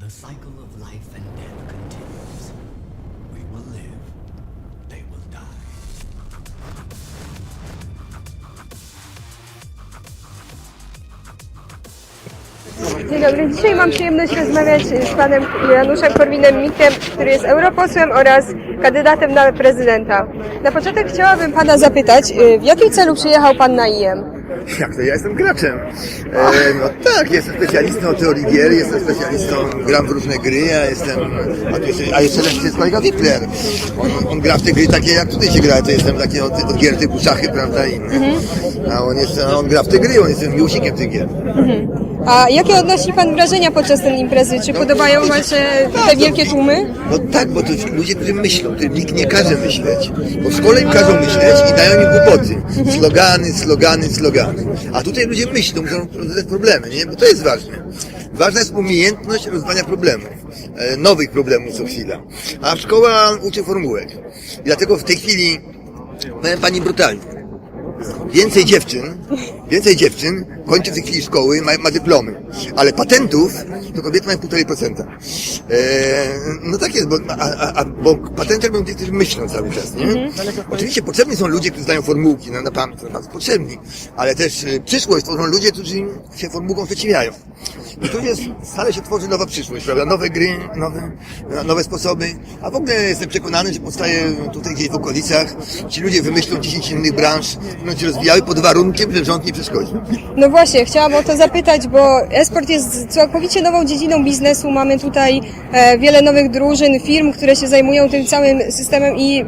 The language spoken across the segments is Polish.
The cycle of life and death continues. We will live, they will die. Dzień dobry. Dzisiaj mam przyjemność rozmawiać z panem Januszem Korwinem-Mikkiem, który jest europosłem oraz kandydatem na prezydenta. Na początek chciałabym pana zapytać, y, w jakim celu przyjechał pan na IEM? Jak to? Ja jestem graczem. E, no tak, jestem specjalistą teorii gier, jestem specjalistą, gram w różne gry, ja jestem... A, tu jeszcze, a jeszcze lepszy jest kolega Wipler. On, on gra w te gry takie, jak tutaj się gra, to jestem taki od, od gier typu szachy, prawda, i inne. A on, jest, a on gra w te gry, on jest miłośnikiem tych gier. A jakie odnosi pan wrażenia podczas tej imprezy? Czy podobają wam się te wielkie tłumy? No tak, bo to ludzie, którzy myślą, którym nikt nie każe myśleć. Bo w szkole im każą myśleć i dają im głupoty. Slogany, slogany, slogany. A tutaj ludzie myślą, muszą rozwiązać problemy, nie? Bo to jest ważne. Ważna jest umiejętność rozwiązania problemów. E, nowych problemów co chwila. A szkoła uczy formułek. I dlatego w tej chwili, powiem pani brutalnie, więcej dziewczyn, więcej dziewczyn kończy w tej chwili szkoły, ma, ma dyplomy, ale patentów to kobiety mają 1,5%. Eee, no tak jest, bo, a, a, bo patenty robią ci, którzy myślą cały czas, nie? Oczywiście potrzebni są ludzie, którzy znają formułki, no na pamięć, no, potrzebni, ale też e, przyszłość tworzą ludzie, którzy się formułkom sprzeciwiają. I tu jest, stale się tworzy nowa przyszłość, prawda? Nowe gry, nowe, nowe sposoby, a w ogóle jestem przekonany, że powstaje tutaj gdzieś w okolicach, ci ludzie wymyślą 10 innych branż, będą się rozwijały pod warunkiem, że rząd nie No właśnie, chciałam o to zapytać, bo esport jest całkowicie nową dziedziną biznesu. Mamy tutaj e, wiele nowych drużyn, firm, które się zajmują tym całym systemem i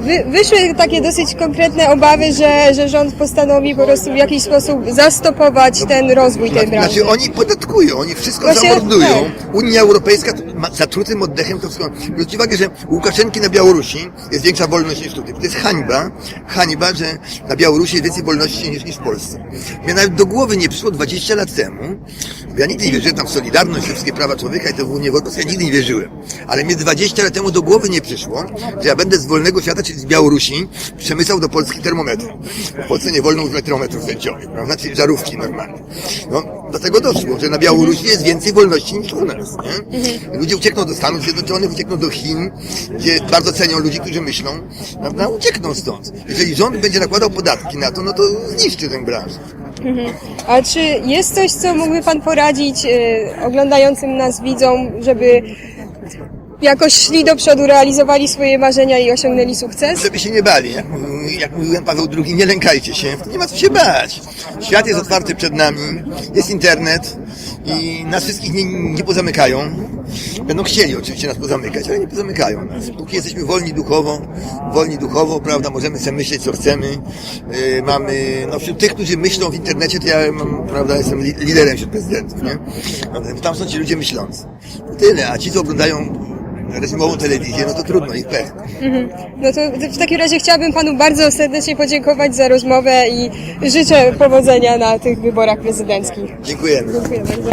wy, wyszły takie dosyć konkretne obawy, że, że rząd postanowi po prostu w jakiś sposób zastopować ten rozwój tej branży. Znaczy oni podatkują, oni wszystko Właśnie zamordują. tak. Unia Europejska ma zatrutym oddechem to wszystko. Zwróćcie uwagę, że u Łukaszenki na Białorusi jest większa wolność niż tutaj. To jest hańba, hańba, że na Białorusi jest więcej wolności niż, niż w Polsce. Mnie nawet do głowy nie przyszło 20 lat temu, ja nigdy nie wierzyłem tam w Solidarność, wszystkie prawa człowieka i to w Unię Europejską, ja nigdy nie wierzyłem. Ale mnie 20 lat temu do głowy nie przyszło, że ja będę z wolnego świata, czyli z Białorusi, przemysłał do Polski termometry. W Polsce nie wolno używać termometrów sędziowych, prawda? Czyli żarówki normalne. No, do tego doszło, że na Białorusi jest więcej wolności niż u nas, nie? Ludzie uciekną do Stanów Zjednoczonych, uciekną do Chin, gdzie bardzo cenią ludzi, którzy myślą, prawda? Uciekną stąd. Jeżeli rząd będzie nakładał podatki na to, no to zniszczy tę branżę. A czy jest coś, co mógłby Pan poradzić e, oglądającym nas widzom, żeby jakoś szli do przodu, realizowali swoje marzenia i osiągnęli sukces? Żeby się nie bali. Jak, mówił- jak mówił Jan Paweł II, nie lękajcie się. Nie ma co się bać. Świat jest otwarty przed nami, jest internet i nas wszystkich nie, nie pozamykają. Będą chcieli oczywiście nas pozamykać, ale nie pozamykają nas. Póki jesteśmy wolni duchowo, wolni duchowo, prawda, możemy sobie myśleć, co chcemy. Yy, mamy, no wśród tych, którzy myślą w internecie, to ja mam, prawda, jestem li- liderem wśród prezydentów, nie? Tam są ci ludzie myślący. Tyle, a ci, co oglądają reżimową telewizję, no to trudno, ich pech. No to w takim razie chciałabym Panu bardzo serdecznie podziękować za rozmowę i życzę powodzenia na tych wyborach prezydenckich. Dziękujemy. Dziękuję bardzo.